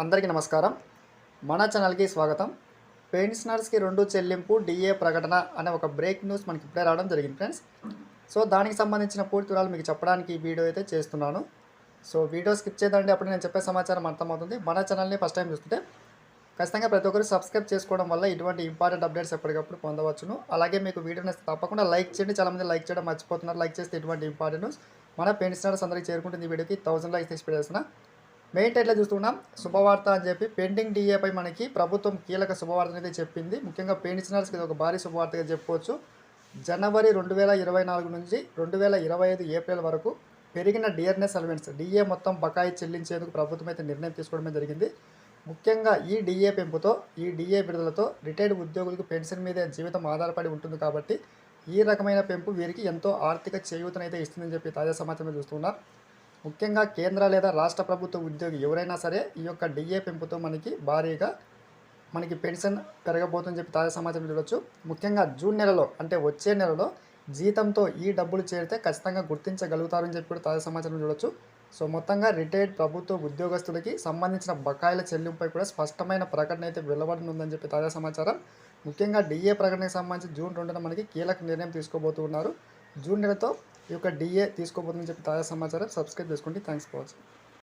అందరికీ నమస్కారం. మన ఛానల్కి స్వాగతం. పెన్షనర్స్కి రెండు చెల్లింపు డిఏ ప్రకటన అనే ఒక బ్రేక్ న్యూస్ మనకి ఇప్పుడే రావడం జరిగింది ఫ్రెండ్స్. సో దానికి సంబంధించిన పూర్తి వివరాలు మీకు చెప్పడానికి ఈ వీడియో అయితే చేస్తున్నాను. సో వీడియో స్కిప్ చేయదండి. అప్పుడు నేను చెప్పే సమాచారం అర్థమవుతుంది. మన ఛానల్ని ఫస్ట్ టైం చూస్తుంటే ఖచ్చితంగా ప్రతి ఒక్కరు సబ్స్క్రైబ్ చేసుకోవడం వల్ల ఇటువంటి ఇంపార్టెంట్ అప్డేట్స్ ఎప్పటికప్పుడు పొందవచ్చును. అలాగే మీకు వీడియో తప్పకుండా లైక్ చేయండి. చాలామంది లైక్ చేయడం మర్చిపోతున్నారు. లైక్ చేస్తే ఇటువంటి ఇంపార్టెంట్ న్యూస్ మన పెన్షనర్స్ అందరికీ చేరుకుంటుంది ఈ వీడియోకి. థౌసండ్ లైక్స్ తీసి మెయిన్ టైట్లో చూస్తున్నాం శుభవార్త అని చెప్పి పెండింగ్ డిఏపై మనకి ప్రభుత్వం కీలక శుభవార్త అయితే చెప్పింది. ముఖ్యంగా పెన్షనర్స్కి ఇది ఒక భారీ శుభవార్తగా చెప్పుకోవచ్చు. జనవరి రెండు వేల ఇరవై నాలుగు నుంచి రెండు వేల ఇరవై ఐదు ఏప్రిల్ వరకు పెరిగిన డిఆర్ఎస్ అలవెన్స్ డిఏ మొత్తం బకాయి చెల్లించేందుకు ప్రభుత్వం అయితే నిర్ణయం తీసుకోవడమే జరిగింది. ముఖ్యంగా ఈ డిఏ పెంపుతో ఈ డిఏ విడుదలతో రిటైర్డ్ ఉద్యోగులకు పెన్షన్ మీదే జీవితం ఆధారపడి ఉంటుంది కాబట్టి ఈ రకమైన పెంపు వీరికి ఎంతో ఆర్థిక చేయూతనైతే ఇస్తుందని చెప్పి తాజా సమాచారం చూస్తున్నారు ముఖ్యంగా కేంద్ర లేదా రాష్ట్ర ప్రభుత్వ ఉద్యోగి ఎవరైనా సరే ఈ యొక్క డిఏ పెంపుతో మనకి భారీగా మనకి పెన్షన్ పెరగబోతుందని చెప్పి తాజా సమాచారం చూడొచ్చు. ముఖ్యంగా జూన్ నెలలో అంటే వచ్చే నెలలో జీతంతో ఈ డబ్బులు చేరితే ఖచ్చితంగా గుర్తించగలుగుతారని చెప్పి కూడా తాజా సమాచారం చూడొచ్చు. సో మొత్తంగా రిటైర్డ్ ప్రభుత్వ ఉద్యోగస్తులకి సంబంధించిన బకాయిల చెల్లింపుపై కూడా స్పష్టమైన ప్రకటన అయితే వెలువడనుందని చెప్పి తాజా సమాచారం. ముఖ్యంగా డిఏ ప్రకటనకు సంబంధించి జూన్ రెండున మనకి కీలక నిర్ణయం తీసుకోబోతున్నారు. జూన్ నెలతో యొక్క డిఏ తీసుకోబోతుందని చెప్పి తాజా సమాచారం. సబ్స్క్రైబ్ చేసుకోండి థ్యాంక్స్ ఫర్ వాచింగ్